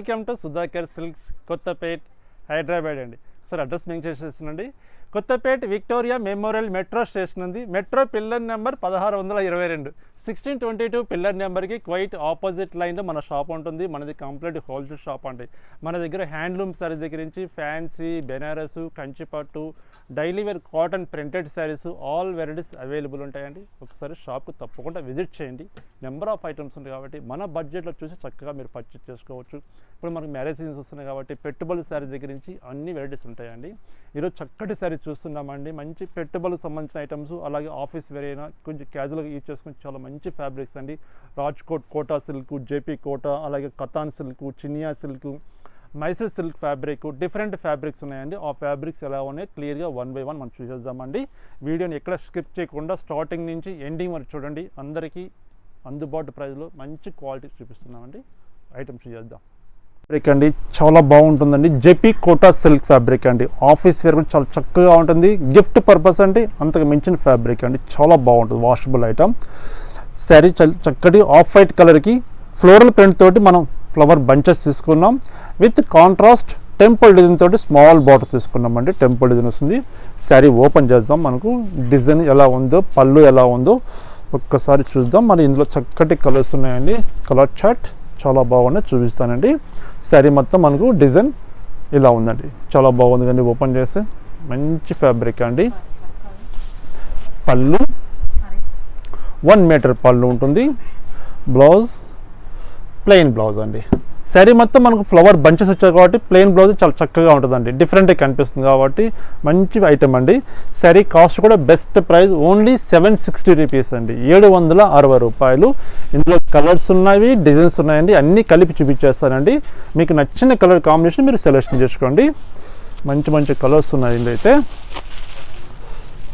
Welcome to Sudhakar Silks Kottapet Hyderabad అండి. Sir address mention చేస్తున్నాండి Kottapet Victoria Memorial metro station ఉంది. Metro pillar number పదహారు వందల ఇరవై రెండు. సిక్స్టీన్ ట్వంటీ టూ పిల్లర్ నెంబర్కి క్వైట్ ఆపోజిట్ లైన్లో మన షాప్ ఉంటుంది. మనది కంప్లీట్ హోల్సేల్ షాప్ అండి. మన దగ్గర హ్యాండ్లూమ్ సారీస్ దగ్గర నుంచి ఫ్యాన్సీ బెనారస్ కంచిపట్టు daily wear cotton printed saris all varieties available ఉంటాయండి. ఒకసారి షాప్కి తప్పకుండా విజిట్ చేయండి. నెంబర్ ఆఫ్ ఐటమ్స్ ఉంటాయి కాబట్టి మన బడ్జెట్లో చూసి చక్కగా మీరు పర్చేస్ చేసుకోవచ్చు. ఇప్పుడు మనకు మ్యారేజ్ సీజన్స్ వస్తున్నాయి కాబట్టి పెట్టుబడుల శారీ దగ్గర నుంచి అన్ని వెరైటీస్ ఉంటాయండి. ఈరోజు చక్కటి శారీ చూస్తున్నామండి. మంచి పెట్టుబడులకు సంబంధించిన ఐటమ్స్ అలాగే ఆఫీస్ వేర్ అయినా కొంచెం క్యాజువల్గా యూజ్ చేసుకుని చాలా మంచి ఫ్యాబ్రిక్స్ అండి. రాజ్కోట్ కోటా సిల్క్ జేపీ కోటా అలాగే Katan silk Chiniya silk Mysore silk fabric different fabrics ఉన్నాయండి. ఆ ఫ్యాబ్రిక్స్ ఎలా ఉన్నాయి? క్లియర్గా వన్ బై వన్ మనం చూసేద్దామండి. వీడియోని ఎక్కడ స్కిప్ చేయకుండా స్టార్టింగ్ నుంచి ఎండింగ్ వరకు చూడండి. అందరికీ అందుబాటు ప్రైస్లో మంచి క్వాలిటీ చూపిస్తున్నామండి. ఐటమ్స్ చూసేద్దాం. ఫ్యాబ్రిక్ అండి చాలా బాగుంటుందండి. జెపీ కోటా సిల్క్ ఫ్యాబ్రిక్ అండి. ఆఫీస్ వేర్ కూడా చాలా చక్కగా ఉంటుంది. గిఫ్ట్ పర్పస్ అంటే అంతకు మించిన ఫ్యాబ్రిక్ అండి. చాలా బాగుంటుంది వాషబుల్ ఐటమ్ శారీ చక్కటి ఆఫ్ వైట్ కలర్కి ఫ్లోరల్ ప్రింట్ తోటి మనం ఫ్లవర్ బంచెస్ తీసుకున్నాం. విత్ కాంట్రాస్ట్ టెంపుల్ డిజైన్ తోటి స్మాల్ బాటిల్ తీసుకున్నామండి. టెంపుల్ డిజైన్ వస్తుంది. శారీ ఓపెన్ చేద్దాం. మనకు డిజైన్ ఎలా ఉందో పళ్ళు ఎలా ఉందో ఒక్కసారి చూద్దాం. మన ఇందులో చక్కటి కలర్స్ ఉన్నాయండి. కలర్ చార్ట్ చాలా బాగున్నాయి. చూపిస్తానండి. శారీ మొత్తం మనకు డిజైన్ ఇలా ఉందండి. చాలా బాగుంది కానీ ఓపెన్ చేస్తే. మంచి ఫ్యాబ్రిక్ అండి. పళ్ళు. వన్ మీటర్ పళ్ళు ఉంటుంది. బ్లౌజ్. ప్లెయిన్ బ్లౌజ్ అండి. శారీ మొత్తం మనకు ఫ్లవర్ బంచెస్ వచ్చాయి కాబట్టి ప్లెయిన్ బ్లౌజ్ చాలా చక్కగా ఉంటుందండి. డిఫరెంట్గా కనిపిస్తుంది కాబట్టి మంచి ఐటమ్ అండి. శారీ కాస్ట్ కూడా best price only seven sixty rupees అండి. ఏడు వందల అరవై రూపాయలు. ఇందులో కలర్స్ ఉన్నవి డిజైన్స్ ఉన్నాయండి. అన్నీ కలిపి చూపించేస్తానండి. మీకు నచ్చిన కలర్ కాంబినేషన్ మీరు సెలెక్షన్ చేసుకోండి. మంచి మంచి కలర్స్ ఉన్నాయి ఇందులో అయితే.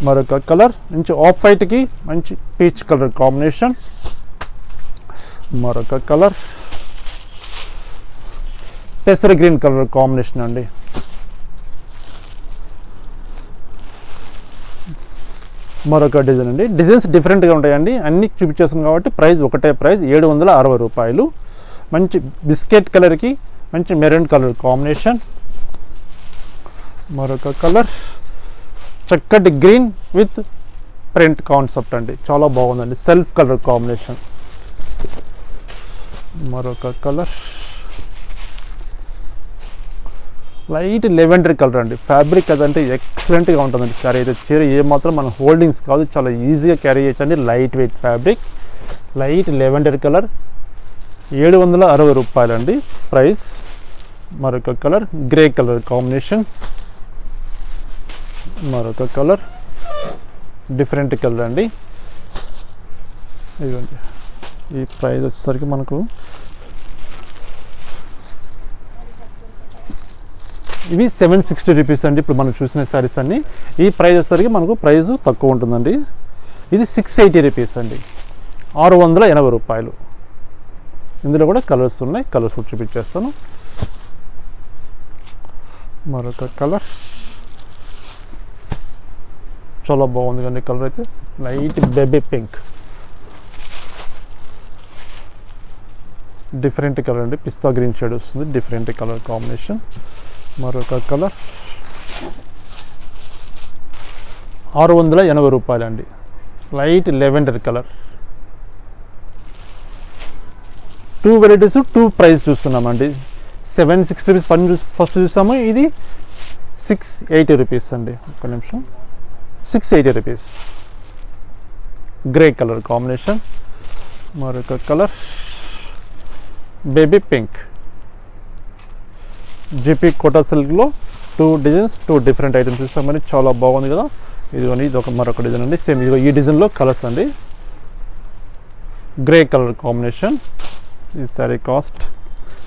మరొక కలర్ మంచి ఆఫ్ వైట్కి మంచి పీచ్ కలర్ కాంబినేషన్ మరొక కలర్ పెసర గ్రీన్ కలర్ కాంబినేషన్ అండి. మరొక డిజైన్ అండి. డిజైన్స్ డిఫరెంట్గా ఉంటాయండి. అన్ని చూపించేస్తాం కాబట్టి ప్రైస్ ఒకటే ప్రైస్ ఏడు వందల అరవై రూపాయలు. మంచి బిస్కెట్ కలర్కి మంచి మెరూన్ కలర్ కాంబినేషన్ మరొక కలర్ చక్కటి గ్రీన్ విత్ ప్రింట్ కాన్సెప్ట్ అండి. చాలా బాగుందండి. సెల్ఫ్ కలర్ కాంబినేషన్ మరొక కలర్ లైట్ లెవెండర్ కలర్ అండి. ఫ్యాబ్రిక్ అదంటే ఎక్సలెంట్గా ఉంటుందండి. సరే అయితే చీర ఏమాత్రం మన హోల్డింగ్స్ కాదు చాలా ఈజీగా క్యారీ చేయొచ్చండి. Light weight fabric light lavender colour ఏడు వందల అరవై రూపాయలండి ప్రైస్. మరొక కలర్ గ్రే కలర్ కాంబినేషన్. మరొక కలర్ డిఫరెంట్ కలర్ అండి. ఇదిగోండి. ఈ ప్రైస్ వచ్చేసరికి మనకు ఇవి సెవెన్ సిక్స్టీ రూపీస్ అండి. ఇప్పుడు మనం చూసిన శారీస్ అన్ని. ఈ ప్రైస్ వచ్చేసరికి మనకు ప్రైస్ తక్కువ ఉంటుందండి. ఇది సిక్స్ ఎయిటీ రూపీస్ అండి. ఆరు వందల ఎనభై రూపాయలు. ఇందులో కూడా కలర్స్ ఉన్నాయి. కలర్స్ కూడా చూపించేస్తాను. మరొక కలర్ చాలా బాగుంది కానీ కలర్ అయితే. Light baby pink different colour అండి. పిస్తా గ్రీన్ షేడ్ వస్తుంది. డిఫరెంట్ కలర్ కాంబినేషన్ మరొక కలర్. ఆరు వందల ఎనభై రూపాయలండి. Light lavender colour. Two varieties two price చూస్తున్నామండి. సెవెన్ సిక్స్టీ రూపీస్ పని ఫస్ట్ చూస్తాము. ఇది సిక్స్ ఎయిటీ రూపీస్ అండి. ఒక్క నిమిషం. Six eighty rupees. Grey colour combination. మరొక colour. Baby pink. GP Kota సిల్క్లో two designs two different items ఇస్తామని చాలా బాగుంది కదా. ఇదిగోండి ఇది ఒక మరొక డిజైన్ అండి. సేమ్ ఇదిగో ఈ డిజైన్లో కలర్స్ అండి. గ్రే కలర్ కాంబినేషన్ ఈ sari cost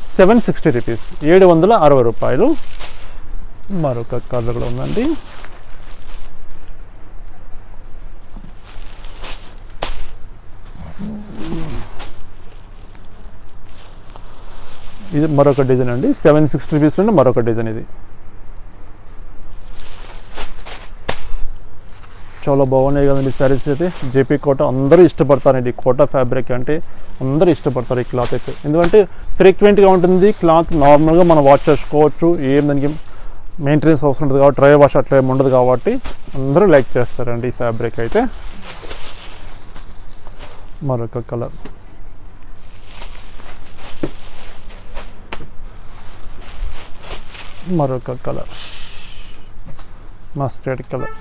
seven sixty rupees ఏడు వందల అరవై రూపాయలు. మరొక కలర్ కూడా ఉందండి. ఇది మరొక డిజైన్ అండి. సెవెన్ సిక్స్టీ రూపీస్ నుండి మరొక డిజైన్ ఇది. చాలా బాగున్నాయి కదండి శారీస్ అయితే. జేపీ కోట అందరూ ఇష్టపడతారండి. కోట ఫ్యాబ్రిక్ అంటే అందరూ ఇష్టపడతారు ఈ క్లాత్ అయితే. ఎందుకంటే ఫ్రీక్వెంట్గా ఉంటుంది. క్లాత్ నార్మల్గా మనం వాష్ చేసుకోవచ్చు. ఏం దానికి మెయింటెనెన్స్ అవసరం ఉంటుంది కాబట్టి డ్రై వాష్ అట్లా ఏమి ఉండదు కాబట్టి అందరూ లైక్ చేస్తారండి ఈ ఫ్యాబ్రిక్ అయితే. మరొక కలర్. మరొక కలర్. Mustard colour.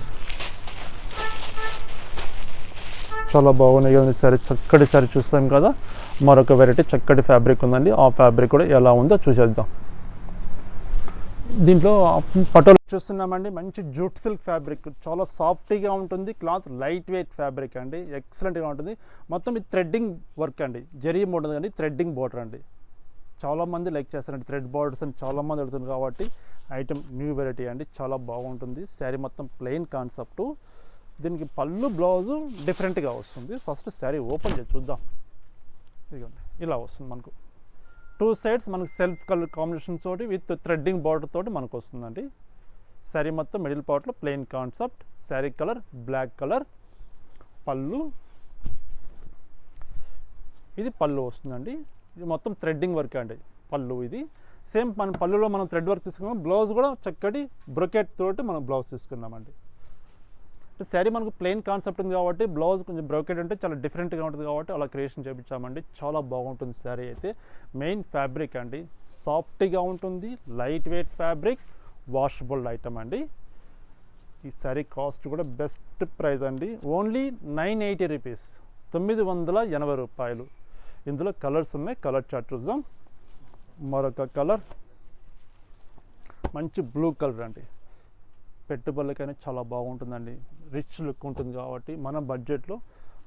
చాలా బాగున్నాయి కదండి సారీ చక్కటి సారీ చూస్తాం కదా. మరొక వెరైటీ చక్కటి ఫ్యాబ్రిక్ ఉందండి. ఆ ఫ్యాబ్రిక్ కూడా ఎలా ఉందో చూసేద్దాం. దీంట్లో పటోలు చూస్తున్నామండి మంచి జూట్ సిల్క్ ఫ్యాబ్రిక్ చాలా సాఫ్ట్గా ఉంటుంది. క్లాత్ లైట్ వెయిట్ ఫ్యాబ్రిక్ అండి ఎక్సలెంట్గా ఉంటుంది. మొత్తం ఇది థ్రెడ్డింగ్ వర్క్ అండి. జరీ ఉంటుంది కానీ థ్రెడ్డింగ్ బోర్డర్ అండి. చాలామంది లైక్ చేస్తారండి. థ్రెడ్ బార్డర్స్ అని చాలామంది అడుగుతుంది కాబట్టి ఐటమ్ న్యూ వెరైటీ అండి. చాలా బాగుంటుంది. శారీ మొత్తం ప్లెయిన్ కాన్సెప్ట్. దీనికి పళ్ళు బ్లౌజు డిఫరెంట్గా వస్తుంది. ఫస్ట్ శారీ ఓపెన్ చేసి చూద్దాం. ఇదిగోండి. ఇలా వస్తుంది మనకు. టూ సైడ్స్ మనకు సెల్ఫ్ కలర్ కాంబినేషన్ తోటి విత్ థ్రెడ్డింగ్ బార్డర్ తోటి మనకు వస్తుందండి. శారీ మొత్తం మిడిల్ పార్ట్లో plain concept. Sari colour black colour pallu. ఇది పళ్ళు వస్తుందండి. మొత్తం థ్రెడ్డింగ్ వర్క్ అండి పళ్ళు ఇది. సేమ్ మన పళ్ళులో మనం థ్రెడ్ వర్క్ తీసుకున్నాం బ్లౌజ్ కూడా చక్కటి బ్రొకెట్ తోటి మనం బ్లౌజ్ తీసుకున్నామండి. అంటే శారీ మనకు ప్లెయిన్ కాన్సెప్ట్ ఉంది కాబట్టి బ్లౌజ్ కొంచెం బ్రొకెట్ అంటే చాలా డిఫరెంట్గా ఉంటుంది కాబట్టి అలా క్రియేషన్ చేయించామండి చాలా బాగుంటుంది శారీ అయితే. మెయిన్ ఫ్యాబ్రిక్ అండి సాఫ్ట్గా ఉంటుంది light weight fabric washable item అండి. ఈ శారీ కాస్ట్ కూడా బెస్ట్ ప్రైస్ అండి. ఓన్లీ నైన్ ఎయిటీ రూపీస్ తొమ్మిది వందల ఎనభై రూపాయలు. ఇందులో కలర్స్ ఉన్నాయి. కలర్ చార్ట్ చూద్దాం. మరొక కలర్. మంచి బ్లూ కలర్ అండి. పెట్టుబడులకైనా చాలా బాగుంటుందండి. రిచ్ లుక్ ఉంటుంది కాబట్టి మన బడ్జెట్లో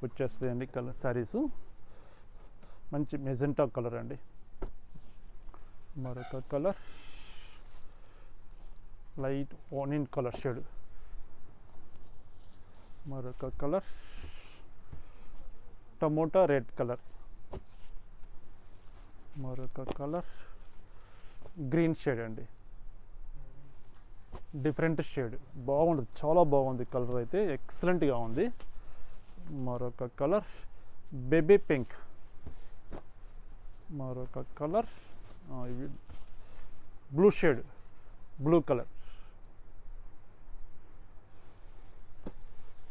వచ్చేస్తాయండి కలర్ శారీస్. మంచి మెజెంటా కలర్ అండి. మరొక colour. Light onion colour shade. మరొక కలర్. Tomato red colour. మరొక కలర్ గ్రీన్ షేడ్ అండి. Different shade. బాగుంది చాలా బాగుంది కలర్ అయితే. ఎక్సలెంట్గా ఉంది. మరొక కలర్ బేబీ పింక్. మరొక కలర్ ఇవి blue shade. Blue colour.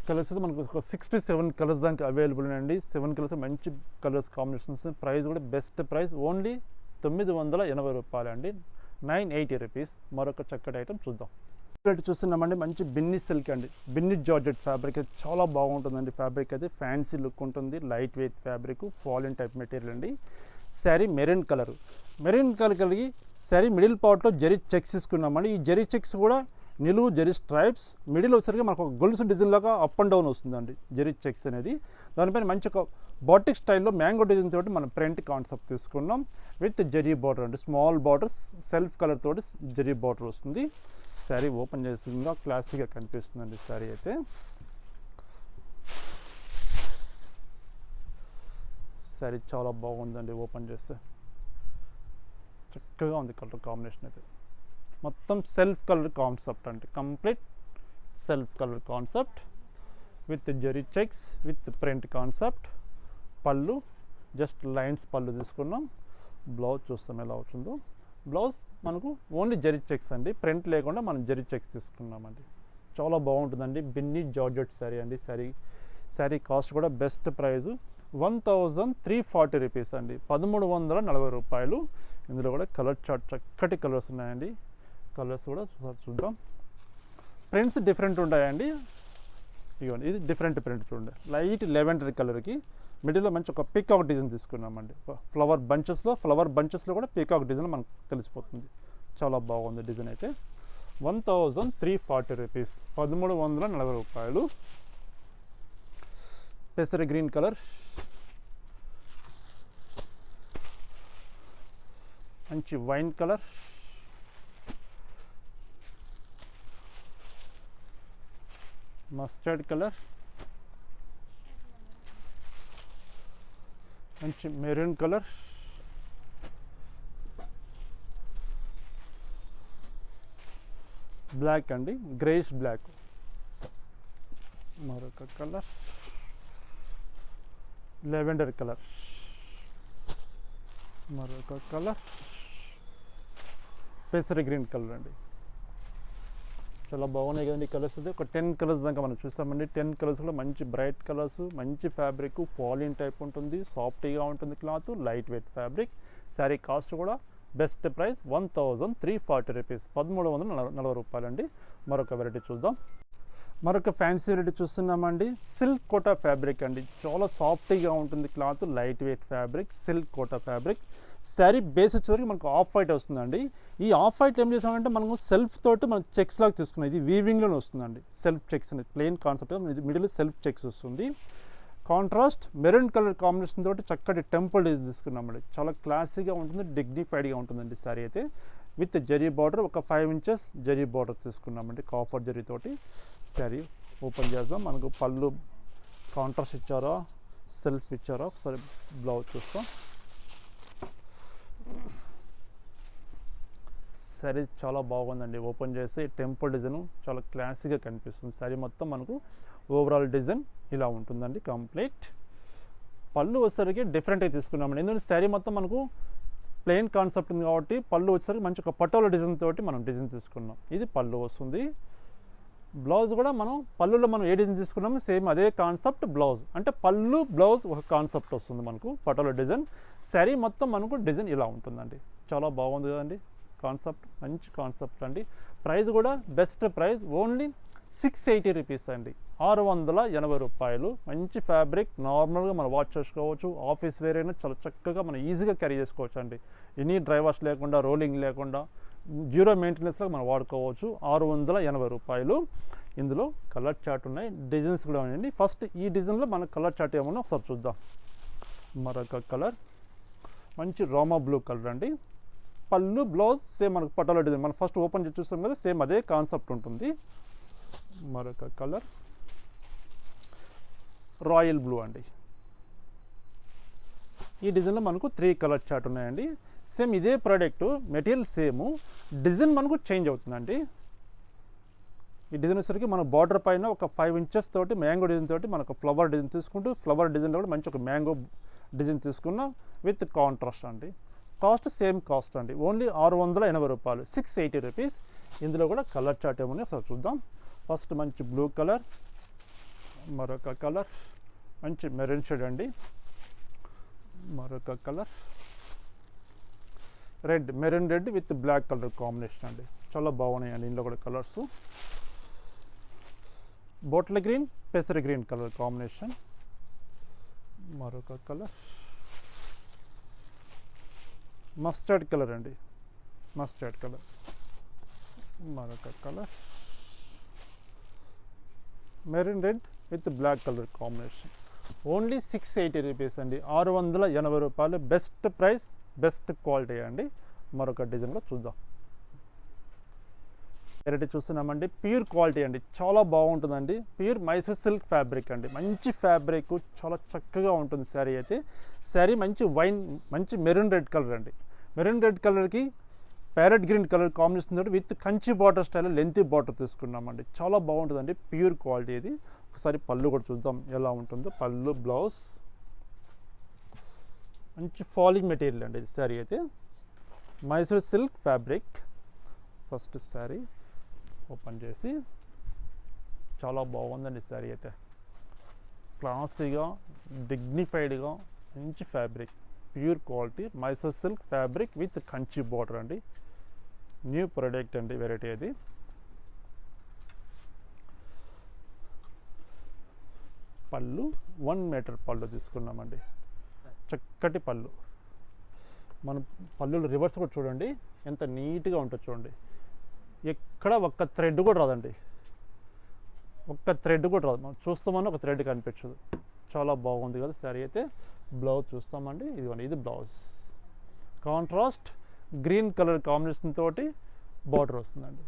Colours అయితే మనకు ఒక సిక్స్ టు సెవెన్ కలర్స్ దానికి అవైలబుల్ అండి సెవెన్ కలర్స్ మంచి కలర్స్ కాంబినేషన్స్ ప్రైస్ కూడా బెస్ట్ ప్రైస్ ఓన్లీ తొమ్మిది వందల ఎనభై రూపాయలు అండి నైన్ ఎయిటీ రూపీస్ మరొక చక్కటి ఐటమ్ చూద్దాం. ఇక్కడ చూస్తున్నామండి. మంచి బిన్ని సిల్క్ అండి. బిన్ని జార్జెట్ ఫ్యాబ్రిక్ అయితే చాలా బాగుంటుందండి ఫ్యాబ్రిక్ అయితే. ఫ్యాన్సీ లుక్ ఉంటుంది. Light weight fabric poplin type material అండి. Sari maroon colour maroon colour కలిగి శారీ మిడిల్ పార్ట్లో జరీ చెక్స్ తీసుకున్నామండి. ఈ జరీ చెక్స్ కూడా నిలువు జరి స్ట్రైప్స్ మిడిల్ వచ్చేసరికి మనకు ఒక గొలుసు డిజైన్ లాగా అప్ అండ్ డౌన్ వస్తుందండి జరి చెక్స్ అనేది. దానిపైన మంచి ఒక బాటిక్ స్టైల్లో మ్యాంగో డిజైన్ తోటి మనం ప్రింట్ కాన్సెప్ట్ తీసుకున్నాం. విత్ జరీ బార్డర్ అండి. స్మాల్ బార్డర్స్ సెల్ఫ్ కలర్ తోటి జరీ బార్డర్ వస్తుంది. శారీ ఓపెన్ చేసిందిగా క్లాసీగా కనిపిస్తుందండి శారీ అయితే. శారీ చాలా బాగుందండి ఓపెన్ చేస్తే. చక్కగా ఉంది కలర్ కాంబినేషన్ అయితే. మొత్తం సెల్ఫ్ కలర్ కాన్సెప్ట్ అంటే complete self colour concept with zari checks with print concept. Pallu just lines pallu తీసుకున్నాం. బ్లౌజ్ చూస్తాం ఎలా అవుతుందో బ్లౌజ్ మనకు ఓన్లీ జరీ చెక్స్ అండి. ప్రింట్ లేకుండా మనం జరీ చెక్స్ తీసుకున్నామండి. చాలా బాగుంటుందండి. బిన్ని జార్జెట్ శారీ అండి. శారీ శారీ కాస్ట్ కూడా best price. One thousand three forty rupees అండి. పదమూడు వందల నలభై రూపాయలు. ఇందులో కూడా కలర్ చార్ట్ చక్కటి కలర్స్ ఉన్నాయండి. కలర్స్ కూడా చూద్దాం. ప్రింట్స్ డిఫరెంట్ ఉంటాయండి. ఇవ్వండి ఇది డిఫరెంట్ ప్రింట్ చూడండి. లైట్ లెవెండర్ కలర్కి మిడిల్లో మంచి ఒక పీకాక్ డిజైన్ తీసుకున్నామండి. ఫ్లవర్ బంచెస్లో ఫ్లవర్ బంచెస్లో కూడా పీకాక్ డిజైన్ మనకు తెలిసిపోతుంది. చాలా బాగుంది డిజైన్ అయితే. One thousand three forty rupees పదమూడు వందల నలభై రూపాయలు. పెసర గ్రీన్ కలర్ మంచి వైన్ కలర్ మస్టర్డ్ కలర్. మంచి మెరూన్ కలర్. బ్లాక్ అండి గ్రేష్ బ్లాక్. మరొక కలర్. Lavender colour. మరొక కలర్. పెసర గ్రీన్ కలర్ అండి. చాలా బాగున్నాయి కదండి కలర్స్ అయితే. ఒక టెన్ కలర్స్ దాకా మనం చూస్తామండి. టెన్ కలర్స్ కూడా మంచి బ్రైట్ కలర్స్ మంచి ఫ్యాబ్రిక్ పాలిన్ టైప్ ఉంటుంది సాఫ్టీగా ఉంటుంది cloth light weight fabric. Sari cost కూడా best price one thousand three forty rupees. పదమూడు వందల నలభై నలభై రూపాయలండి. మరొక వెరైటీ చూద్దాం. మరొక ఫ్యాన్సీ వెరైటీ చూస్తున్నామండి. సిల్క్ కోటా ఫ్యాబ్రిక్ అండి. చాలా సాఫ్ట్గా ఉంటుంది cloth light weight fabric silk Kota fabric. Sari base వచ్చేసరికి మనకు ఆఫ్ వైట్ వస్తుందండి. ఈ ఆఫ్ వైట్ ఏం చేసామంటే మనము సెల్ఫ్ తోటి మనం చెక్స్ లాగా తీసుకున్నాం. ఇది వీవింగ్లోనే వస్తుందండి. సెల్ఫ్ చెక్స్ అనేది ప్లెయిన్ కాన్సెప్ట్ ఇది మిడిల్ సెల్ఫ్ చెక్స్ వస్తుంది. కాంట్రాస్ట్ మెరూన్ కలర్ కాంబినేషన్ తోటి చక్కటి టెంపుల్ డిజైన్ తీసుకున్నామండి. చాలా క్లాసీగా ఉంటుంది డిగ్నిఫైడ్గా ఉంటుందండి శారీ అయితే. విత్ జరీ బార్డర్ ఒక ఫైవ్ ఇంచెస్ జరీ బార్డర్ తీసుకున్నామండి కాఫర్ జరీ తోటి. శారీ ఓపెన్ చేద్దాం. మనకు పళ్ళు కాంట్రాస్ట్ ఇచ్చారా సెల్ఫ్ ఇచ్చారా ఒకసారి బ్లౌజ్ చూస్తాం. శారీ చాలా బాగుందండి. ఓపెన్ చేస్తే టెంపుల్ డిజైన్ చాలా క్లాసీగా కనిపిస్తుంది. శారీ మొత్తం మనకు ఓవరాల్ డిజైన్ ఇలా ఉంటుందండి కంప్లీట్. పళ్ళు వచ్చేసరికి డిఫరెంట్గా తీసుకున్నామండి. ఎందుకంటే శారీ మొత్తం మనకు ప్లెయిన్ కాన్సెప్ట్ ఉంది కాబట్టి పళ్ళు వచ్చేసరికి మంచి ఒక పటోల డిజైన్ తోటి మనం డిజైన్ తీసుకున్నాం. ఇది పళ్ళు వస్తుంది. బ్లౌజ్ కూడా మనం పళ్ళులో మనం ఏ డిజైన్ తీసుకున్నామో సేమ్ అదే కాన్సెప్ట్ బ్లౌజ్. అంటే పళ్ళు బ్లౌజ్ ఒక కాన్సెప్ట్ వస్తుంది మనకు పటోల డిజైన్. శారీ మొత్తం మనకు డిజైన్ ఇలా ఉంటుందండి. చాలా బాగుంది కదండి. కాన్సెప్ట్ మంచి కాన్సెప్ట్ అండి. ప్రైస్ కూడా best price only six eighty rupees అండి. ఆరు వందల ఎనభై రూపాయలు. మంచి ఫ్యాబ్రిక్ నార్మల్గా మనం వాష్ చేసుకోవచ్చు ఆఫీస్ వేర్ అయినా చాలా చక్కగా మనం ఈజీగా క్యారీ చేసుకోవచ్చు అండి ఎనీ డ్రైవర్స్ లేకుండా రోలింగ్ లేకుండా జీరో మెయింటెనెన్స్లో మనం వాడుకోవచ్చు. ఆరు వందల ఎనభై రూపాయలు. ఇందులో కలర్ చార్ట్ ఉన్నాయి. డిజైన్స్ కూడా ఉన్నాయండి. ఫస్ట్ ఈ డిజైన్లో మన కలర్ చార్ట్ ఏమన్నా ఒకసారి చూద్దాం. మరొక కలర్ మంచి రోమా బ్లూ కలర్ అండి. పళ్ళు బ్లౌజ్ సేమ్ మనకు పట్టాల డిజైన్. మనం ఫస్ట్ ఓపెన్ చేసి చూస్తాం కదా సేమ్ అదే కాన్సెప్ట్ ఉంటుంది. మరొక కలర్. రాయల్ బ్లూ అండి. ఈ డిజైన్లో మనకు త్రీ కలర్ చార్ట్ ఉన్నాయండి. సేమ్ ఇదే ప్రోడక్ట్ మెటీరియల్ సేమ్. డిజైన్ మనకు చేంజ్ అవుతుందండి. ఈ డిజైన్ వచ్చేసరికి మన బార్డర్ పైన ఒక ఫైవ్ ఇంచెస్ తోటి మ్యాంగో డిజైన్ తోటి మనకు ఫ్లవర్ డిజైన్ తీసుకుంటూ ఫ్లవర్ డిజైన్లో కూడా మంచి ఒక మ్యాంగో డిజైన్ తీసుకున్నాం విత్ కాంట్రాస్ట్ అండి. కాస్ట్ సేమ్ కాస్ట్ అండి. ఓన్లీ ఆరు వందల ఎనభై రూపాయలు. Six eighty rupees. ఇందులో కూడా కలర్ చార్ట్ ఏమని ఒకసారి చూద్దాం. ఫస్ట్ మంచి బ్లూ కలర్ మరొక కలర్ మంచి మెరూన్ షేడ్ అండి. మరొక colour red maroon red with black colour combination అండి. చాలా బాగున్నాయి అండి ఇందులో కూడా కలర్స్. బోట్ల గ్రీన్ పెసర గ్రీన్ కలర్ కాంబినేషన్. మరొక కలర్. మస్టర్డ్ కలర్ అండి. Mustard colour. మరొక colour. Maroon red with black colour combination. Only six eighty rupees అండి. ఆరు వందల ఎనభై రూపాయలు బెస్ట్ ప్రైస్ బెస్ట్ క్వాలిటీ అండి. మరొక డిజైన్లో చూద్దాం. వెరైటీ చూస్తున్నామండి. ప్యూర్ క్వాలిటీ అండి. చాలా బాగుంటుందండి. ప్యూర్ మైసూర్ సిల్క్ ఫ్యాబ్రిక్ అండి. మంచి ఫ్యాబ్రిక్ చాలా చక్కగా ఉంటుంది శారీ అయితే. శారీ మంచి వైన్ మంచి మెరూన్ రెడ్ కలర్ అండి. మెరూన్ రెడ్ కలర్కి ప్యారెట్ గ్రీన్ కలర్ కాంబినేషన్ తోటి with Kanchi border style length border తీసుకున్నామండి. చాలా బాగుంటుందండి. ప్యూర్ క్వాలిటీ ఇది. ఒకసారి పళ్ళు కూడా చూద్దాం ఎలా ఉంటుందో. పళ్ళు బ్లౌజ్ మంచి ఫాలింగ్ మెటీరియల్ అండి ఇది శారీ అయితే. Mysore silk fabric first sari open చేసి చాలా బాగుందండి శారీ అయితే. క్లాసీగా డిగ్నిఫైడ్గా మంచి fabric pure quality Mysore silk fabric with Kanchi border అండి. న్యూ ప్రోడక్ట్ అండి వెరైటీ అది. పళ్ళు వన్ మీటర్ పళ్ళు తీసుకున్నామండి. చక్కటి పళ్ళు. మనం పళ్ళులు రివర్స్ కూడా చూడండి ఎంత నీట్గా ఉంటుంది చూడండి. ఎక్కడ ఒక్క థ్రెడ్ కూడా రాదండి. ఒక్క థ్రెడ్ కూడా రాదు. మనం చూస్తామని ఒక థ్రెడ్ కనిపించదు. చాలా బాగుంది కదా శారీ అయితే. బ్లౌజ్ చూస్తామండి. ఇది ఇది blouse contrast green colour combination తోటి బార్డర్ వస్తుందండి.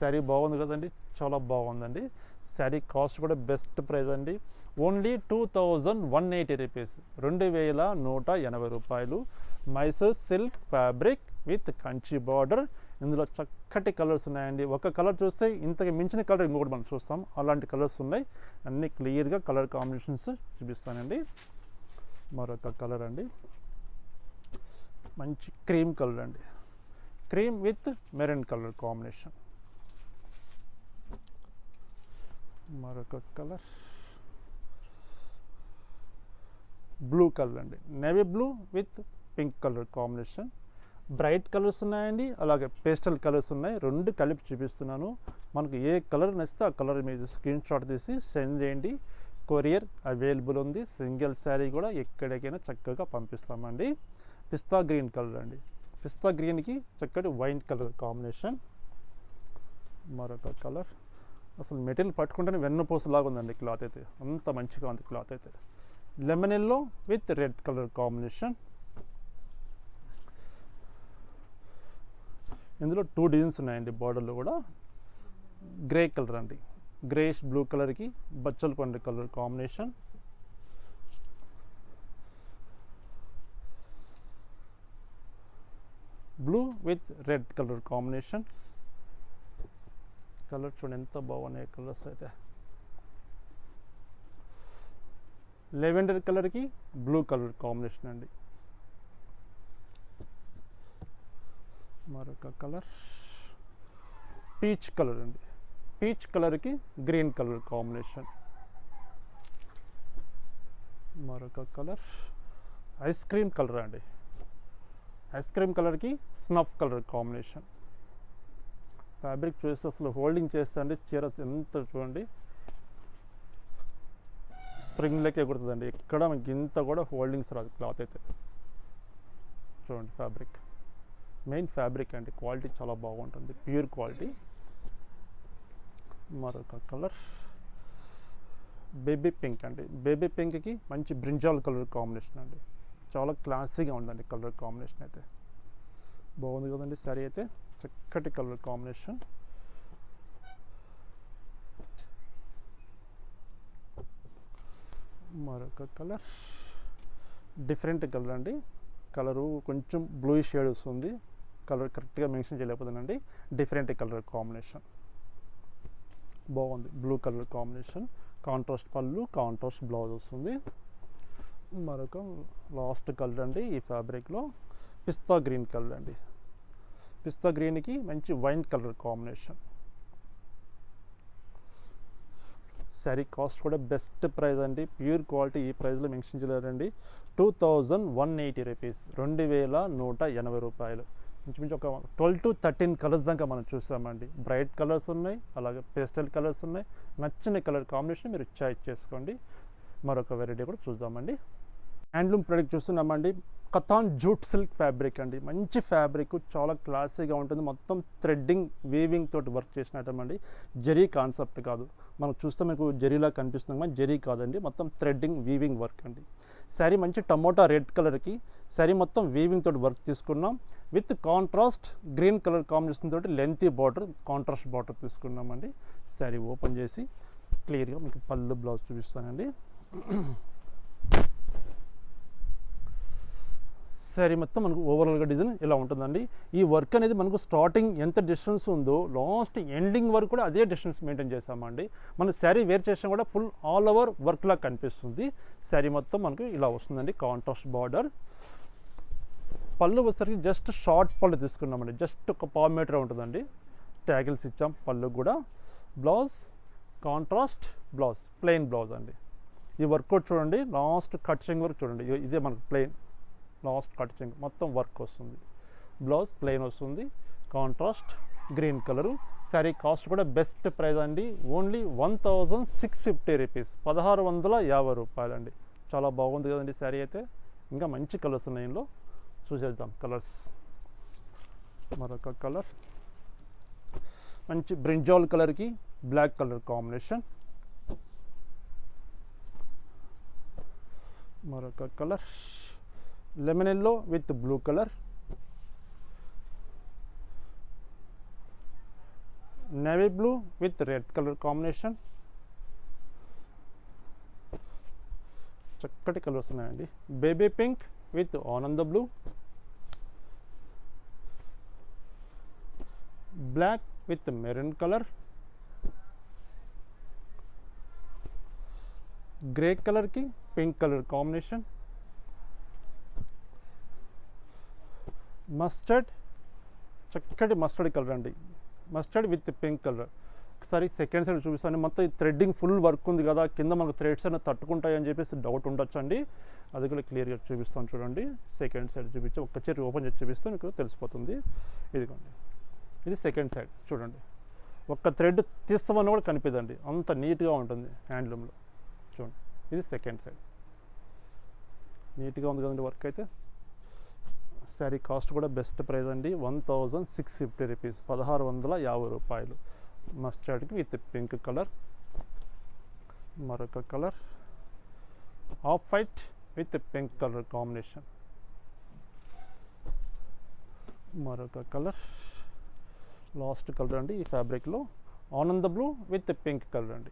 శారీ బాగుంది కదండి. చాలా బాగుందండి. శారీ కాస్ట్ కూడా బెస్ట్ ప్రైస్ అండి. Only two thousand one eighty rupees రెండు వేల నూట ఎనభై రూపాయలు. Mysore silk fabric with Kanchi border ఇందులో చక్కటి కలర్స్ ఉన్నాయండి. ఒక కలర్ చూస్తే ఇంతకు మించిన కలర్ ఇంకొకటి మనం చూస్తాం. అలాంటి కలర్స్ ఉన్నాయి. అన్ని క్లియర్గా కలర్ కాంబినేషన్స్ చూపిస్తానండి. మరొక కలర్ అండి. మంచి క్రీమ్ కలర్ అండి. Cream with maroon colour combination మరొక కలర్. బ్లూ కలర్ అండి. Navy blue with pink colour combination bright colours ఉన్నాయండి అలాగే పేస్టల్ కలర్స్ ఉన్నాయి. రెండు కలిపి చూపిస్తున్నాను. మనకు ఏ కలర్ నచ్చితే ఆ కలర్ మీరు స్క్రీన్ షాట్ తీసి సెండ్ చేయండి. కొరియర్ అవైలబుల్ ఉంది. సింగిల్ శారీ కూడా ఎక్కడికైనా చక్కగా పంపిస్తామండి. పిస్తా గ్రీన్ కలర్ అండి. పిస్తా గ్రీన్కి చక్కటి వైన్ కలర్ కాంబినేషన్. మరొక కలర్. అసలు మెటీరియల్ పట్టుకుంటేనే వెన్నపూసలాగా ఉందండి క్లాత్ అయితే. అంత మంచిగా ఉంది క్లాత్ అయితే. Lemon yellow with red colour combination. ఇందులో టూ డిజైన్స్ ఉన్నాయండి బార్డర్లో కూడా. గ్రే కలర్ అండి. గ్రేష్ బ్లూ కలర్కి బచ్చల పండు colour combination blue with red colour combination colour చూడండి ఎంత బాగున్నాయి కలర్స్ అయితే. లెవెండర్ కలర్కి బ్లూ కలర్ కాంబినేషన్ అండి. మరొక కలర్. పీచ్ కలర్ అండి పీచ్ కలర్కి గ్రీన్ కలర్ కాంబినేషన్. మరొక కలర్. ఐస్ క్రీమ్ కలర్ అండి. ఐస్ క్రీమ్ కలర్కి స్నఫ్ కలర్ కాంబినేషన్. ఫ్యాబ్రిక్ చూస్తే అసలు హోల్డింగ్ చేస్తే అండి చీర ఎంత చూడండి. స్ప్రింగ్ లెక్కే కుడుతుందండి. ఎక్కడ మనకి ఇంత కూడా హోల్డింగ్స్ రాదు క్లాత్ అయితే. చూడండి ఫ్యాబ్రిక్. మెయిన్ ఫ్యాబ్రిక్ అండి క్వాలిటీ చాలా బాగుంటుంది. Pure quality. మరొక కలర్. బేబీ పింక్ అండి. బేబీ పింక్కి మంచి బ్రింజాల్ కలర్ కాంబినేషన్ అండి. చాలా క్లాసీగా ఉందండి కలర్ కాంబినేషన్ అయితే. బాగుంది కదండి సరే అయితే. చక్కటి కలర్ కాంబినేషన్. మరొక కలర్. డిఫరెంట్ కలర్ అండి. కలరు కొంచెం బ్లూ షేడ్ వస్తుంది. కలర్ కరెక్ట్గా మెన్షన్ చేయలేకపోతుందండి డిఫరెంట్ కలర్ కాంబినేషన్. బాగుంది. Blue colour combination. Contrast pallu contrast blouse వస్తుంది. మరొక లాస్ట్ కలర్ అండి ఈ ఫ్యాబ్రిక్లో. పిస్తా గ్రీన్ కలర్ అండి. పిస్తా గ్రీన్కి మంచి wine colour combination. Sari cost కూడా బెస్ట్ ప్రైస్ అండి. ప్యూర్ క్వాలిటీ ఈ ప్రైస్లో mention చేయలేరండి two thousand one eighty rupees. రెండు వేల నూట ఎనభై రూపాయలు. ఇంచుమించు ఒక ట్వెల్వ్ టు థర్టీన్ కలర్స్ దాకా మనం చూసామండి బ్రైట్ కలర్స్ ఉన్నాయి అలాగే పేస్టల్ కలర్స్ ఉన్నాయి. నచ్చిన కలర్ కాంబినేషన్ మీరు చాయిస్ చేసుకోండి. మరొక వెరైటీ కూడా చూద్దామండి. హ్యాండ్లూమ్ ప్రోడక్ట్ చూస్తున్నామండి. కథాన్ జూట్ సిల్క్ ఫ్యాబ్రిక్ అండి. మంచి ఫ్యాబ్రిక్ చాలా క్లాసీగా ఉంటుంది. మొత్తం థ్రెడ్డింగ్ వీవింగ్ తోటి వర్క్ చేసినట్టమండి. జరీ కాన్సెప్ట్ కాదు. మనం చూస్తే మీకు జరీలా కనిపిస్తుంది. కానీ జరీ కాదండి. మొత్తం థ్రెడ్డింగ్ వీవింగ్ వర్క్ అండి. శారీ మంచి టమోటా రెడ్ కలర్కి శారీ మొత్తం వీవింగ్ తోటి వర్క్ తీసుకున్నాం. With contrast green colour combination తోటి లెంతీ బార్డర్ కాంట్రాస్ట్ బార్డర్ తీసుకున్నామండి. శారీ ఓపెన్ చేసి క్లియర్గా మీకు పళ్ళు బ్లౌజ్ చూపిస్తానండి. శారీ మొత్తం మనకు ఓవరాల్గా డిజైన్ ఇలా ఉంటుందండి. ఈ వర్క్ అనేది మనకు స్టార్టింగ్ ఎంత డిస్టెన్స్ ఉందో లాస్ట్ ఎండింగ్ వరకు కూడా అదే డిస్టెన్స్ మెయింటైన్ చేస్తామండి. మన శారీ వేర్ చేసినా కూడా ఫుల్ ఆల్ ఓవర్ వర్క్లా కనిపిస్తుంది. శారీ మొత్తం మనకు ఇలా వస్తుందండి కాంట్రాస్ట్ బార్డర్ పళ్ళు వచ్చేసరికి జస్ట్ షార్ట్ పళ్ళు తీసుకున్నామండి. జస్ట్ ఒక పావు మీటర్ ఉంటుందండి. ట్యాగిల్స్ ఇచ్చాం పళ్ళు కూడా. Blouse contrast blouse plain blouse అండి. ఈ వర్కౌట్ చూడండి లాస్ట్ కట్చింగ్ వర్క్ చూడండి. ఇదే మనకు ప్లెయిన్ లాస్ట్ కట్చింగ్ మొత్తం వర్క్ వస్తుంది. బ్లౌజ్ ప్లెయిన్ వస్తుంది. Contrast green colour. Sari cost కూడా బెస్ట్ ప్రైస్ అండి. Only one thousand six fifty rupees. పదహారు వందల యాభై రూపాయలు అండి చాలా బాగుంది కదండి శారీ అయితే. ఇంకా మంచి కలర్స్ ఉన్నాయి ఇందులో. చూసేద్దాం కలర్స్. మరొక కలర్. మంచి బ్రింజాల్ కలర్కి బ్లాక్ కలర్ కాంబినేషన్. మరొక colour. Lemon yellow with blue colour navy blue with red colour combination చక్కటి కలర్స్ ఉన్నాయండి. బేబీ పింక్ విత్ ఆనంద blue black with maroon colour grey కలర్కి పింక్ కలర్ కాంబినేషన్ మస్టర్డ్ చక్కటి mustard colour అండి. Mustard with pink colour. ఒకసారి second side చూపిస్తాను. మొత్తం ఈ థ్రెడ్డింగ్ ఫుల్ వర్క్ ఉంది కదా కింద మనకు థ్రెడ్స్ అనేవి తట్టుకుంటాయి అని చెప్పేసి డౌట్ ఉండొచ్చు అండి అది కూడా క్లియర్గా చూపిస్తాను చూడండి. సెకండ్ సైడ్ చూపించి ఒక్క చీర ఓపెన్ చేసి చూపిస్తే మీకు తెలిసిపోతుంది. ఇదిగోండి. ఇది సెకండ్ సైడ్ చూడండి. ఒక్క థ్రెడ్ తీస్తామని కూడా కనిపిదండి. అంత నీట్గా ఉంటుంది హ్యాండ్లూమ్లో. చూడండి. ఇది సెకండ్ సైడ్. నీట్గా ఉంది కదండి వర్క్ అయితే. శారీ కాస్ట్ కూడా బెస్ట్ ప్రైస్ అండి. One thousand six fifty rupees. పదహారు వందల యాభై రూపాయలు. మస్టర్డ్కి విత్ పింక్ కలర్. మరొక colour. Off white with pink colour combination. మరొక కలర్. లాస్ట్ కలర్ అండి ఈ ఫ్యాబ్రిక్లో. ఆనంద బ్లూ విత్ పింక్ కలర్ అండి.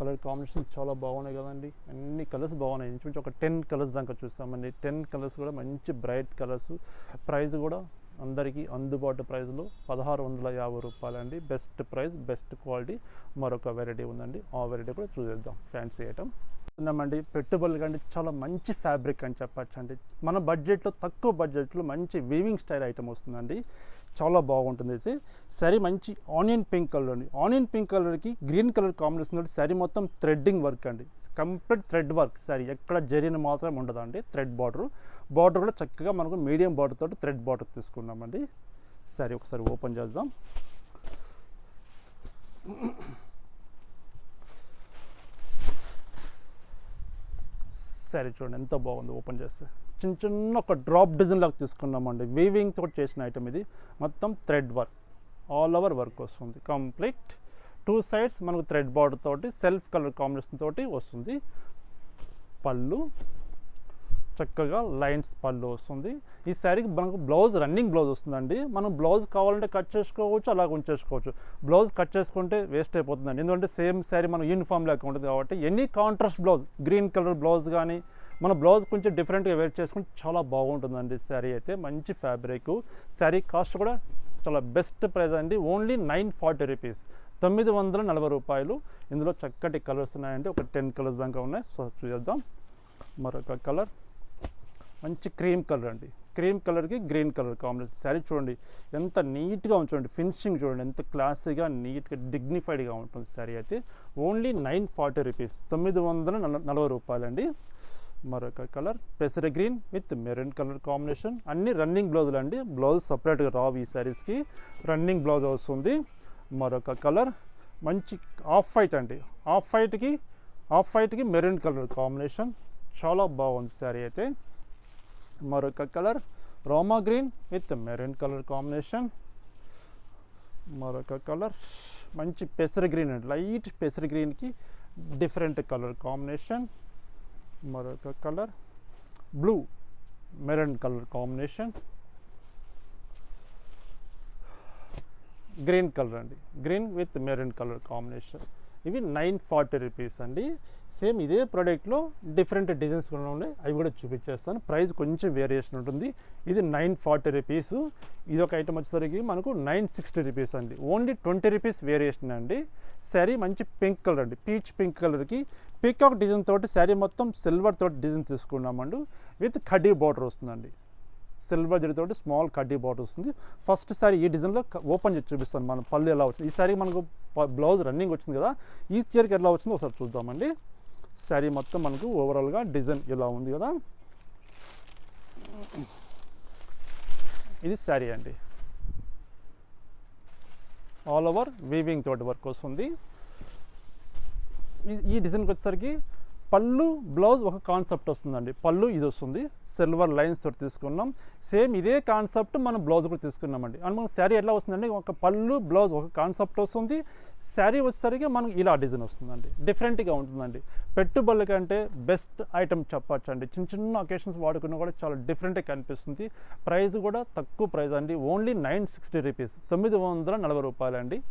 కలర్ కాంబినేషన్ చాలా బాగున్నాయి కదండి. అన్ని కలర్స్ బాగున్నాయి. ఇంచుమించు ఒక టెన్ కలర్స్ దాకా చూస్తామండి. టెన్ కలర్స్ కూడా మంచి బ్రైట్ కలర్స్. ప్రైస్ కూడా అందరికీ అందుబాటు ప్రైస్లో పదహారు వందల యాభై రూపాయలండి. Best price best quality. మరొక వెరైటీ ఉందండి. ఆ వెరైటీ కూడా చూసేద్దాం. Fancy item. ఉన్నామండి. పెట్టుబడులు కంటే చాలా మంచి ఫ్యాబ్రిక్ అని చెప్పచ్చు అండి మన బడ్జెట్లో తక్కువ బడ్జెట్లో మంచి వీవింగ్ స్టైల్ ఐటమ్ వస్తుందండి. చాలా బాగుంటుంది. అయితే శారీ మంచి ఆనియన్ పింక్ కలర్ అండి ఆనియన్ పింక్ కలర్కి గ్రీన్ కలర్ కాంబినేషన్ తోటి శారీ మొత్తం థ్రెడ్డింగ్ వర్క్ అండి. కంప్లీట్ థ్రెడ్ వర్క్ శారీ ఎక్కడ జరిగిన మాత్రం ఉండదండి. థ్రెడ్ బార్డర్ బార్డర్ కూడా చక్కగా మనకు మీడియం బార్డర్ తోటి థ్రెడ్ బార్డర్ తీసుకున్నామండి. శారీ ఒకసారి ఓపెన్ చేద్దాం. సరే చూడండి ఎంత బాగుంది ఓపెన్ చేస్తే. చిన్న చిన్న ఒక డ్రాప్ డిజైన్ లాగా తీసుకున్నామండి. వీవింగ్ తోటి చేసిన ఐటమ్ ఇది. మొత్తం thread work all over work వస్తుంది. కంప్లీట్ టూ సైడ్స్ మనకు థ్రెడ్ బార్డర్ తోటి సెల్ఫ్ కలర్ కాంబినేషన్ తోటి వస్తుంది. పళ్ళు. చక్కగా లైన్స్ పళ్ళు వస్తుంది. ఈ శారీకి మనకు బ్లౌజ్ రన్నింగ్ బ్లౌజ్ వస్తుందండి. మనం బ్లౌజ్ కావాలంటే కట్ చేసుకోవచ్చు అలాగ ఉంచేసుకోవచ్చు. బ్లౌజ్ కట్ చేసుకుంటే వేస్ట్ అయిపోతుందండి. ఎందుకంటే సేమ్ శారీ మనం యూనిఫామ్ లాగా ఉంటుంది కాబట్టి any contrast blouse green colour blouse కానీ మన బ్లౌజ్ కొంచెం డిఫరెంట్గా వేర్ చేసుకుని చాలా బాగుంటుందండి. శారీ అయితే మంచి ఫ్యాబ్రిక్ శారీ కాస్ట్ కూడా చాలా బెస్ట్ ప్రైస్ అండి. ఓన్లీ నైన్ ఫార్టీ రూపీస్ తొమ్మిది వందల నలభై రూపాయలు. ఇందులో చక్కటి కలర్స్ ఉన్నాయండి. ఒక టెన్ కలర్స్ దాకా ఉన్నాయి. సో చూద్దాం మరొక కలర్ మంచి క్రీమ్ కలర్ అండి. క్రీమ్ కలర్కి గ్రీన్ కలర్ కాంబినేషన్ శారీ చూడండి. ఎంత నీట్గా ఉంచండి. ఫినిషింగ్ చూడండి. ఎంత క్లాసీగా నీట్గా డిగ్నిఫైడ్గా ఉంటుంది శారీ అయితే. ఓన్లీ నైన్ ఫార్టీ రూపీస్ తొమ్మిది వందల నలభై రూపాయలండి. మరొక కలర్. పెసర green with maroon colour combination అన్ని రన్నింగ్ బ్లౌజులు అండి. బ్లౌజ్ సపరేట్గా రావు ఈ శారీస్కి రన్నింగ్ బ్లౌజ్ వస్తుంది. మరొక కలర్. మంచి ఆఫ్ వైట్ అండి. ఆఫ్ వైట్కి ఆఫ్ వైట్కి మెరూన్ కలర్ కాంబినేషన్ చాలా బాగుంది శారీ అయితే. మరొక colour. Roma green with maroon colour combination మరొక కలర్. మంచి పెసర గ్రీన్ అండి. లైట్ పెసర గ్రీన్కి డిఫరెంట్ కలర్ కాంబినేషన్ మరొక colour blue maroon colour combination. Green colour అండి. Green with maroon colour combination. ఇవి నైన్ ఫార్టీ రూపీస్ అండి. సేమ్ ఇదే ప్రోడక్ట్లో డిఫరెంట్ డిజైన్స్ కూడా ఉన్నాయి. అవి కూడా చూపించేస్తాను. ప్రైస్ కొంచెం వేరియేషన్ ఉంటుంది. ఇది నైన్ ఫార్టీ రూపీస్. ఇది ఒక ఐటమ్ వచ్చేసరికి మనకు నైన్ సిక్స్టీ రూపీస్ అండి. ఓన్లీ ట్వంటీ రూపీస్ వేరియేషన్ అండి. శారీ మంచి పింక్ కలర్ అండి. పీచ్ పింక్ కలర్కి పీకాక్ డిజైన్ తోటి శారీ మొత్తం సిల్వర్ తోటి డిజైన్ తీసుకున్నామండి. విత్ కడ్డీ బార్డర్ వస్తుందండి. సిల్వర్ జరీతోటి స్మాల్ కడ్డీ బార్డర్ వస్తుంది. ఫస్ట్ సారీ ఈ డిజైన్లో ఓపెన్ చేసి చూపిస్తాను మనం. పళ్ళు ఎలా వచ్చింది? ఈ సారీ మనకు బ్లౌజ్ రన్నింగ్ వచ్చింది కదా ఈ చీరకి ఎలా వచ్చిందో ఒకసారి చూద్దామండి. శారీ మొత్తం మనకు ఓవరాల్గా డిజైన్ ఇలా ఉంది కదా. ఇది శారీ అండి. ఆల్ ఓవర్ వీవింగ్ తోటి వర్క్ వస్తుంది. ఈ- ఈ డిజైన్కి వచ్చేసరికి పళ్ళు బ్లౌజ్ ఒక కాన్సెప్ట్ వస్తుందండి. పళ్ళు ఇది వస్తుంది. సిల్వర్ లైన్స్ తోటి తీసుకున్నాం. సేమ్ ఇదే కాన్సెప్ట్ మనం బ్లౌజ్ కూడా తీసుకున్నామండి. అండ్ మనం శారీ ఎలా వస్తుందండి? ఒక పళ్ళు బ్లౌజ్ ఒక కాన్సెప్ట్ వస్తుంది. శారీ వచ్చేసరికి మనకు ఇలా డిజైన్ వస్తుందండి. డిఫరెంట్గా ఉంటుందండి. పెట్టుబడుల కంటే బెస్ట్ ఐటమ్ చెప్పచ్చు అండి. చిన్న చిన్న ఒకేషన్స్ వాడుకున్నా కూడా చాలా డిఫరెంట్గా కనిపిస్తుంది. ప్రైస్ కూడా తక్కువ ప్రైస్ అండి. Only nine sixty rupees. తొమ్మిది వందల నలభై రూపాయలండి.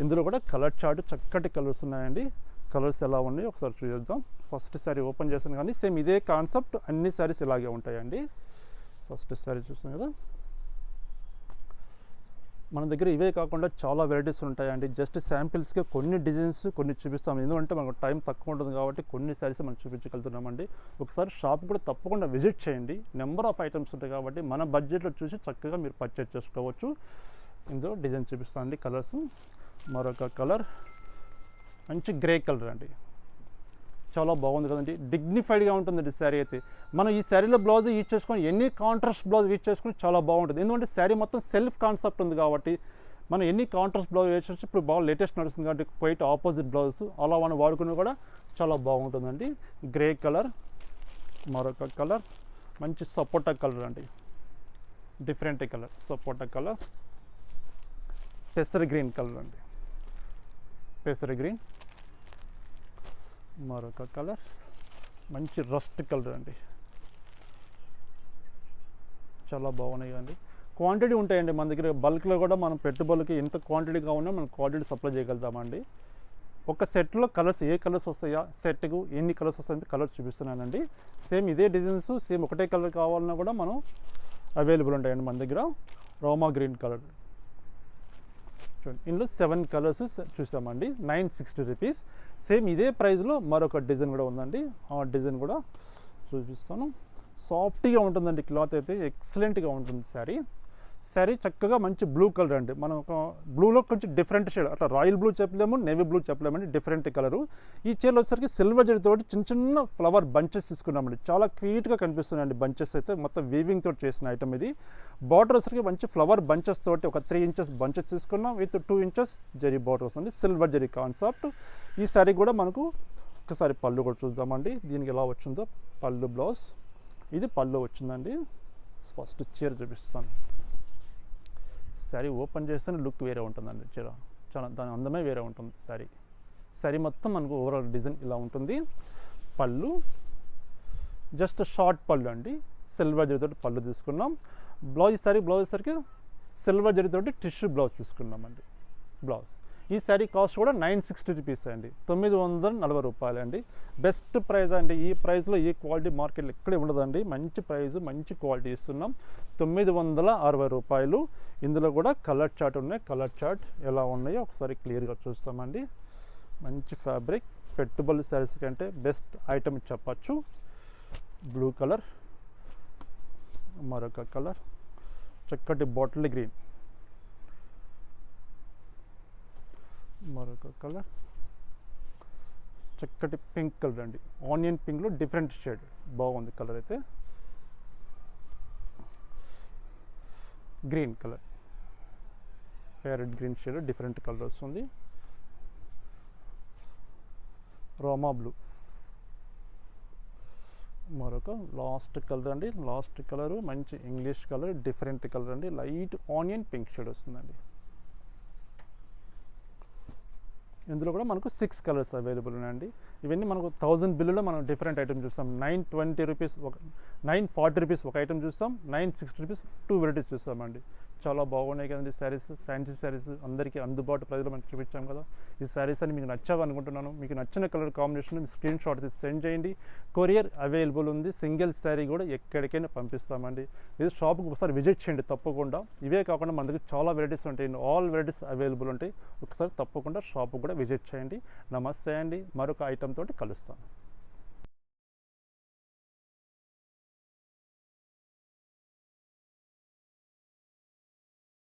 ఇందులో కూడా కలర్ చార్ట్ చక్కటి కలర్స్ ఉన్నాయండి. కలర్స్ ఎలా ఉన్నాయి ఒకసారి చూద్దాం. ఫస్ట్ సారీ ఓపెన్ చేశాను కానీ సేమ్ ఇదే కాన్సెప్ట్ అన్ని సారీస్ ఇలాగే ఉంటాయండి. ఫస్ట్ సారీ చూస్తున్నాం కదా. మన దగ్గర ఇవే కాకుండా చాలా వెరైటీస్ ఉంటాయండి. జస్ట్ శాంపిల్స్గా కొన్ని డిజైన్స్ కొన్ని చూపిస్తాం. ఎందుకంటే మనకు టైం తక్కువ ఉంటుంది కాబట్టి కొన్ని శారీస్ మనం చూపించగలుగుతున్నామండి. ఒకసారి షాప్ కూడా తప్పకుండా విజిట్ చేయండి. నెంబర్ ఆఫ్ ఐటమ్స్ ఉంటాయి కాబట్టి మన బడ్జెట్లో చూసి చక్కగా మీరు పర్చేజ్ చేసుకోవచ్చు. ఇందులో డిజైన్ చూపిస్తాం అండి కలర్స్ మరొక కలర్ మంచి గ్రే కలర్ అండి. చాలా బాగుంది కదండి. డిగ్నిఫైడ్గా ఉంటుందండి శారీ అయితే. మనం ఈ శారీలో బ్లౌజ్ యూజ్ చేసుకొని ఎన్ని కాంట్రాస్ట్ బ్లౌజ్ యూజ్ చేసుకొని చాలా బాగుంటుంది. ఎందుకంటే శారీ మొత్తం సెల్ఫ్ కాన్సెప్ట్ ఉంది కాబట్టి మనం ఎన్ని కాంట్రాస్ట్ బ్లౌజ్ యూజ్ చేసి ఇప్పుడు బాగా లేటెస్ట్ నడుస్తుంది కాబట్టి క్వైట్ ఆపోజిట్ బ్లౌజ్. అలా మనం వాడుకుని కూడా చాలా బాగుంటుందండి. గ్రే కలర్ మరొక కలర్ మంచి సపోటా కలర్ అండి. డిఫరెంట్ కలర్ సపోటా కలర్. పెసర్ గ్రీన్ కలర్ అండి. పెసర్ గ్రీన్ మరొక కలర్. మంచి రస్ట్ కలర్ అండి. చాలా బాగున్నాయి అండి. క్వాంటిటీ ఉంటాయండి మన దగ్గర. బల్క్లో కూడా మనం పెట్టుబడులకి ఎంత క్వాంటిటీ కావాలన్నా మనం క్వాంటిటీ సప్లై చేయగలుగుతామండి. ఒక సెట్లో కలర్స్ ఏ కలర్స్ వస్తాయా? సెట్కు ఎన్ని కలర్స్ వస్తాయని కలర్ చూపిస్తున్నానండి. సేమ్ ఇదే డిజైన్స్ సేమ్ ఒకటే కలర్ కావాలన్నా కూడా మనం అవైలబుల్ ఉంటాయండి మన దగ్గర. రోమా గ్రీన్ కలర్. చూడండి. ఇందులో సెవెన్ కలర్స్ చూసామండి. నైన్ సిక్స్టీ రూపీస్ సేమ్ ఇదే ప్రైస్లో మరొక డిజైన్ కూడా ఉందండి. ఆ డిజైన్ కూడా చూపిస్తాను. సాఫ్ట్గా ఉంటుందండి క్లాత్ అయితే. ఎక్సలెంట్గా ఉంటుంది శారీ శారీ చక్కగా మంచి బ్లూ కలర్ అండి. మనం ఒక బ్లూలో కొంచెం డిఫరెంట్ షేడ్ అట్లా రాయల్ బ్లూ చెప్పలేము నేవీ బ్లూ చెప్పలేమండి డిఫరెంట్ కలరు ఈ చీరలో వచ్చేసరికి సిల్వర్ జడితో చిన్న చిన్న ఫ్లవర్ బంచెస్ తీసుకున్నామండి. చాలా క్యూట్గా కనిపిస్తున్నాయండి బంచెస్ అయితే మొత్తం వీవింగ్ తోటి చేసిన ఐటమ్ ఇది. బార్డర్ వచ్చేసరికి మంచి ఫ్లవర్ బంచెస్ తోటి ఒక త్రీ ఇంచెస్ బంచెస్ తీసుకున్నాం. With two inches zari border వస్తుంది. సిల్వర్ జరీ కాన్సెప్ట్ ఈ శారీ కూడా మనకు ఒకసారి పళ్ళు కూడా చూద్దామండి. దీనికి ఎలా వచ్చిందో పళ్ళు బ్లౌజ్ ఇది పళ్ళు వచ్చిందండి. ఫస్ట్ చీర చూపిస్తాను. శారీ ఓపెన్ చేస్తేనే లుక్ వేరే ఉంటుందండి. చీర. చాలా దాని అందమే వేరే ఉంటుంది శారీ. శారీ మొత్తం మనకు ఓవరాల్ డిజైన్ ఇలా ఉంటుంది. పళ్ళు. జస్ట్ షార్ట్ పళ్ళు అండి. సిల్వర్ జరితోటి పళ్ళు తీసుకున్నాం. బ్లౌజ్ సారీ బ్లౌజ్ సరికి సిల్వర్ జరీతోటి టిష్యూ బ్లౌజ్ తీసుకున్నామండి. బ్లౌజ్. ఈ శారీ కాస్ట్ కూడా నైన్ సిక్స్టీ రూపీస్ అండి. తొమ్మిది వందల నలభై రూపాయలు అండి బెస్ట్ ప్రైస్ అండి. ఈ ప్రైస్లో ఈ క్వాలిటీ మార్కెట్లో ఎక్కడే ఉండదండి. మంచి ప్రైస్ మంచి క్వాలిటీ ఇస్తున్నాం. తొమ్మిది వందల అరవై రూపాయలు. ఇందులో కూడా కలర్ చార్ట్ ఉన్నాయి. కలర్ చార్ట్ ఎలా ఉన్నాయో ఒకసారి క్లియర్గా చూస్తామండి. మంచి ఫ్యాబ్రిక్. పెట్టుబడి శారీస్ కంటే బెస్ట్ ఐటమ్ చెప్పచ్చు. బ్లూ కలర్ మరొక కలర్. చక్కటి బాటిల్ గ్రీన్. మరొక కలర్. చక్కటి పింక్ కలర్ అండి. ఆనియన్ పింక్లో డిఫరెంట్ షేడ్. బాగుంది కలర్ అయితే. Green colour. Parrot green shade different colour వస్తుంది. రోమా బ్లూ. మరొక లాస్ట్ కలర్ అండి. లాస్ట్ కలర్ మంచి ఇంగ్లీష్ కలర్ డిఫరెంట్ కలర్ అండి. లైట్ ఆనియన్ పింక్ షేడ్ వస్తుందండి. ఇందులో కూడా మనకు సిక్స్ కలర్స్ అవైలబుల్ ఉన్నాయండి. ఇవన్నీ మనకు థౌజండ్ బిల్లులో మనం డిఫరెంట్ ఐటమ్ చూస్తాం. నైన్ ట్వంటీ రూపీస్ ఒక నైన్ ఫార్టీ రూపీస్ ఒక ఐటమ్ చూస్తాం. Nine sixty rupees two varieties చూస్తామండి. చాలా బాగున్నాయి కదండి శారీస్. ఫ్యాన్సీ శారీస్ అందరికీ అందుబాటు ప్రజలు మనం చూపించాం కదా. ఈ శారీస్ అని మీకు నచ్చావు అనుకుంటున్నాను మీకు నచ్చిన కలర్ కాంబినేషన్ మీ స్క్రీన్ షాట్ తీసి సెండ్ చేయండి. కొరియర్ అవైలబుల్ ఉంది. సింగిల్ శారీ కూడా ఎక్కడికైనా పంపిస్తామండి. ఇది షాప్కి ఒకసారి విజిట్ చేయండి తప్పకుండా. ఇవే కాకుండా మన దగ్గర చాలా వెరైటీస్ ఉంటాయి. ఆల్ వెరైటీస్ అవైలబుల్ ఉంటాయి. ఒకసారి తప్పకుండా షాప్కి కూడా విజిట్ చేయండి. నమస్తే అండి. మరొక ఐటెం తోటి కలుస్తాను